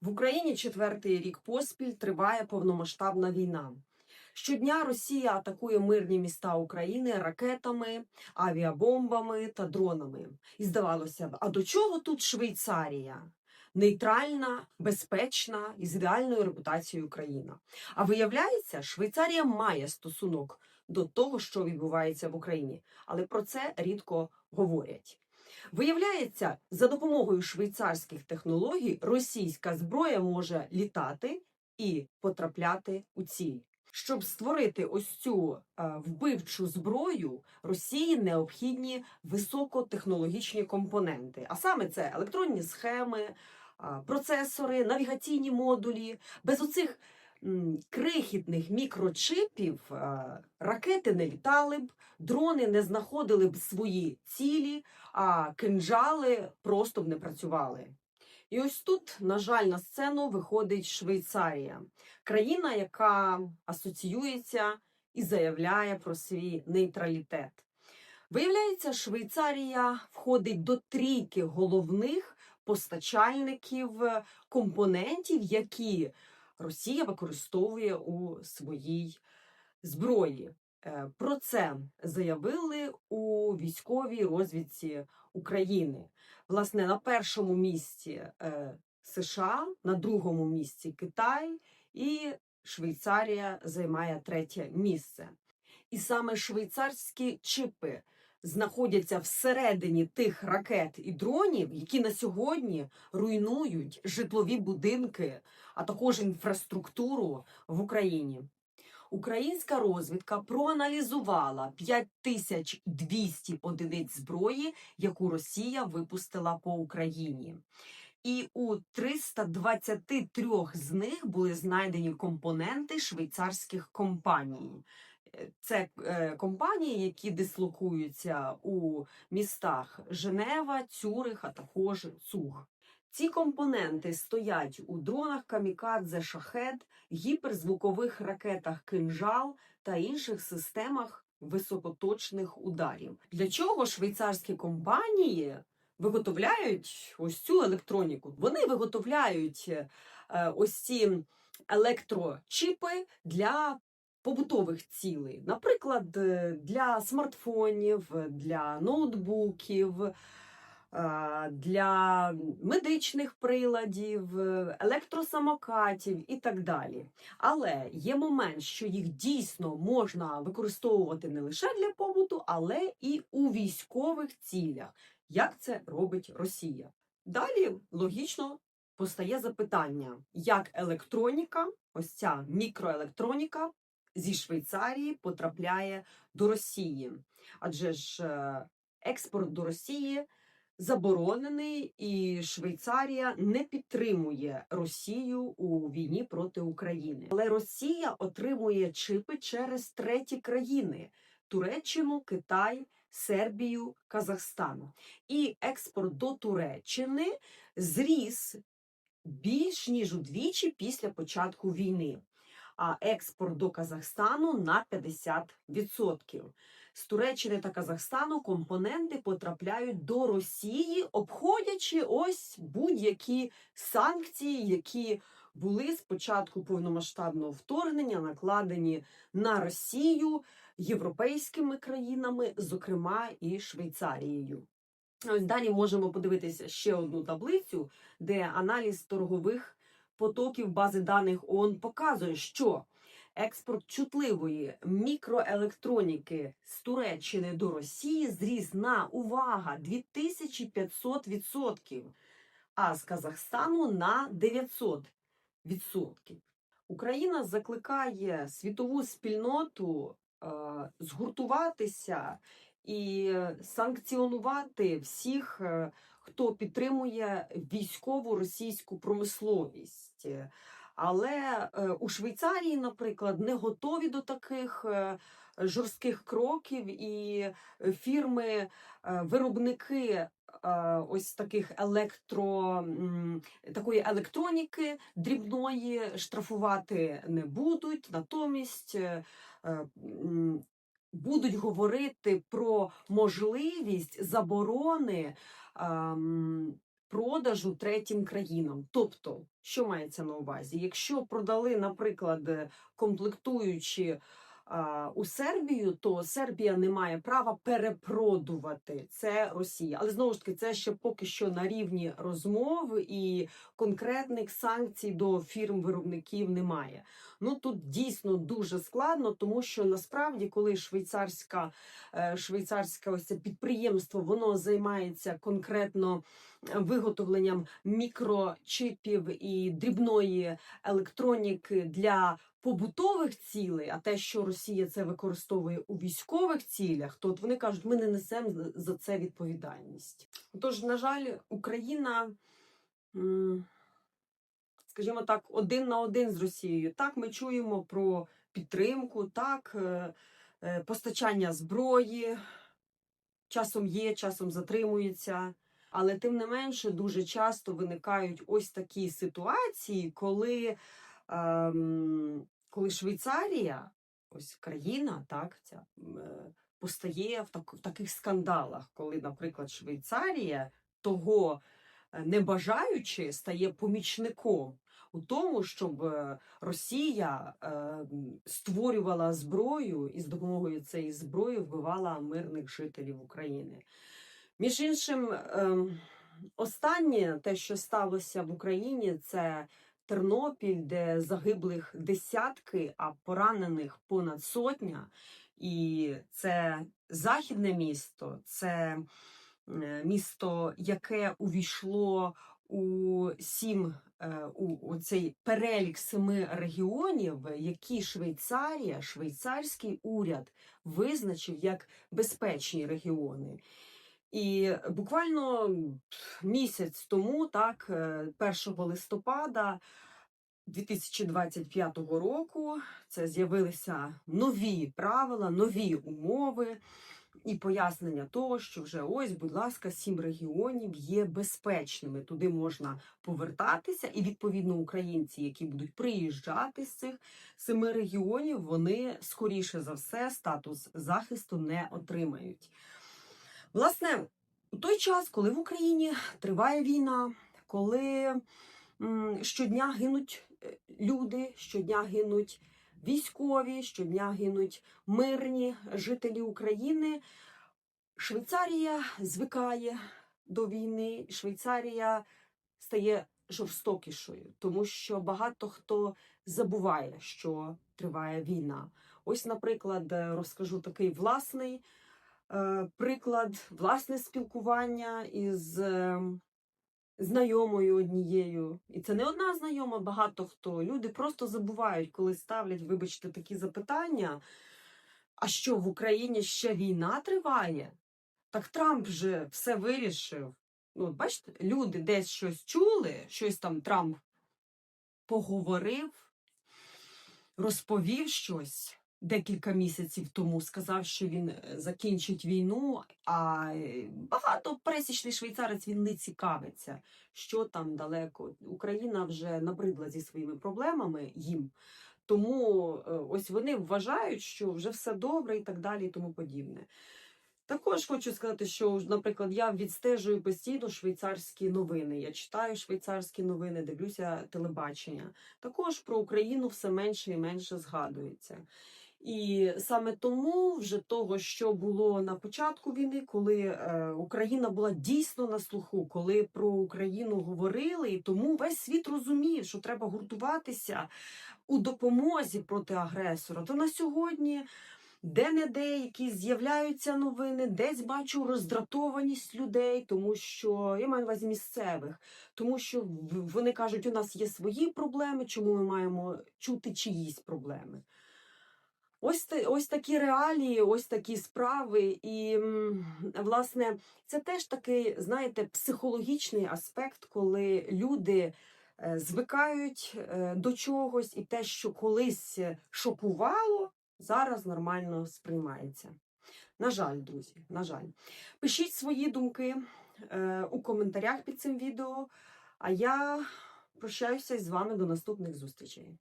В Україні четвертий рік поспіль триває повномасштабна війна. Щодня Росія атакує мирні міста України ракетами, авіабомбами та дронами. І здавалося б, а до чого тут Швейцарія? Нейтральна, безпечна і з ідеальною репутацією країна. А виявляється, Швейцарія має стосунок до того, що відбувається в Україні, але про це рідко говорять. Виявляється, за допомогою швейцарських технологій російська зброя може літати і потрапляти у ціль. Щоб створити ось цю е, вбивчу зброю, Росії необхідні високотехнологічні компоненти, а саме це електронні схеми, процесори, навігаційні модулі. Без оцих крихітних мікрочипів е, ракети не літали б, дрони не знаходили б свої цілі, а кинджали просто б не працювали. І ось тут, на жаль, на сцену виходить Швейцарія, країна, яка асоціюється і заявляє про свій нейтралітет. Виявляється, Швейцарія входить до трійки головних постачальників компонентів, які Росія використовує у своїй зброї. Е, Про це заявили у військовій розвідці України. Власне, на першому місці е, США, на другому місці Китай і Швейцарія займає третє місце. І саме швейцарські чипи знаходяться всередині тих ракет і дронів, які на сьогодні руйнують житлові будинки, а також інфраструктуру в Україні. Українська розвідка проаналізувала 5200 одиниць зброї, яку Росія випустила по Україні. І у 323 з них були знайдені компоненти швейцарських компаній. Е, Це е, компанії, які дислокуються у містах Женева, Цюрих, а також Цуг. Ці компоненти стоять у дронах камікадзе шахет, гіперзвукових ракетах кинжал та інших системах високоточних ударів. Для чого швейцарські компанії виготовляють ось цю електроніку? Вони виготовляють е, ось ці електрочіпи для побутових цілей, наприклад, е, для смартфонів, для ноутбуків. Для медичних приладів, електросамокатів і так далі. Але є момент, що їх дійсно можна використовувати не лише для побуту, але і у військових цілях. Як це робить Росія? Далі логічно постає запитання, як електроніка, ось ця мікроелектроніка зі Швейцарії потрапляє до Росії. Адже ж е, експорт до Росії заборонений, і Швейцарія не підтримує Росію у війні проти України. Але Росія отримує чипи через треті країни: Туреччину, Китай. Сербію, Казахстан. І експорт до Туреччини зріс більш ніж удвічі після початку війни, а експорт до Казахстану на 50%. З Туреччини та Казахстану компоненти потрапляють до Росії, обходячи ось будь-які санкції, які були з початку повномасштабного вторгнення накладені на Росію європейськими країнами, зокрема і Швейцарією. Ось далі можемо подивитися ще одну таблицю, де аналіз торгових потоків бази даних ООН показує, що експорт чутливої мікроелектроніки з Туреччини до Росії зріс на увага 2500%, а з Казахстану на 900%. Україна закликає світову спільноту е, згуртуватися і санкціонувати всіх, е, хто підтримує військову російську промисловість. Але е, у Швейцарії, наприклад, не готові до таких е, жорстких кроків, і фірми, е, виробники ось таких електро такої електроніки дрібної штрафувати не будуть. Натомість будуть говорити про можливість заборони продажу третім країнам. Тобто, що мається на увазі? Якщо продали, наприклад, е, комплектуючі а, у Сербію, то Сербія не має права перепродувати це Росія. Але знову ж таки, це ще поки що на рівні розмов і конкретних санкцій до фірм-виробників немає. Ну тут дійсно дуже складно, тому що насправді, коли швейцарська е, швейцарське ось це підприємство воно займається конкретно виготовленням мікрочипів і дрібної електроніки для побутових цілей, а те, що Росія це використовує у військових цілях, то от вони кажуть, ми не несемо за- це відповідальність. Тож, на жаль, Україна. Скажімо так, один на один з Росією. Так, ми чуємо про підтримку, так, е, е, постачання зброї, часом є, часом затримується. Але тим не менше дуже часто виникають ось такі ситуації, коли, ем, коли Швейцарія, ось країна, так, ця, е, постає в, так, в таких скандалах, коли, наприклад, Швейцарія того е, не бажаючи стає помічником у тому, щоб е, Росія е, створювала зброю і з допомогою цієї зброї вбивала мирних жителів України. Між іншим, ем, останнє те, що сталося в Україні, це Тернопіль, де загиблих десятки, а поранених понад сотня. І це західне місто, це е, місто, яке увійшло у сім е, у, у цей перелік семи регіонів, які Швейцарія, швейцарський уряд визначив як безпечні регіони. І буквально місяць тому, так, е, 1 листопада 2025 року, це з'явилися нові правила, нові умови і пояснення того, що вже ось, будь ласка, сім регіонів є безпечними. Туди можна повертатися, і відповідно українці, які будуть приїжджати з цих семи регіонів, вони скоріше за все статус захисту не отримають. Власне, у той час, коли в Україні триває війна, коли щодня гинуть е, люди, щодня гинуть військові, щодня гинуть мирні жителі України, Швейцарія звикає до війни, Швейцарія стає жорстокішою, тому що багато хто забуває, що триває війна. Ось, наприклад, е, розкажу такий власний приклад, власне спілкування із е, знайомою однією. І це не одна знайома, багато хто. Люди просто забувають, коли ставлять, вибачте, такі запитання. А що в Україні ще війна триває? Так Трамп же все вирішив. Ну, бачите, люди десь щось чули, щось там Трамп поговорив, розповів щось декілька місяців тому, сказав, що він е, закінчить війну, а е, багато пересічний швейцарець він не цікавиться, що там далеко. Україна вже набридла зі своїми проблемами їм. Тому е, ось вони вважають, що вже все добре і так далі, і тому подібне. Також хочу сказати, що, наприклад, я відстежую постійно швейцарські новини. Я читаю швейцарські новини, дивлюся телебачення. Також про Україну все менше і менше згадується. І саме тому, вже того, що було на початку війни, коли е, Україна була дійсно на слуху, коли про Україну говорили, і тому весь світ розумів, що треба гуртуватися у допомозі проти агресора. То на сьогодні де-не-де якісь з'являються новини, десь бачу роздратованість людей, тому що я маю на увазі місцевих, тому що вони кажуть, у нас є свої проблеми, чому ми маємо чути чиїсь проблеми. Ось, ось такі реалії, ось такі справи. І, власне, це теж такий, знаєте, психологічний аспект, коли люди е, звикають е, до чогось, і те, що колись шокувало, зараз нормально сприймається. На жаль, друзі, на жаль. Пишіть свої думки е, у коментарях під цим відео. А я прощаюся з вами до наступних зустрічей.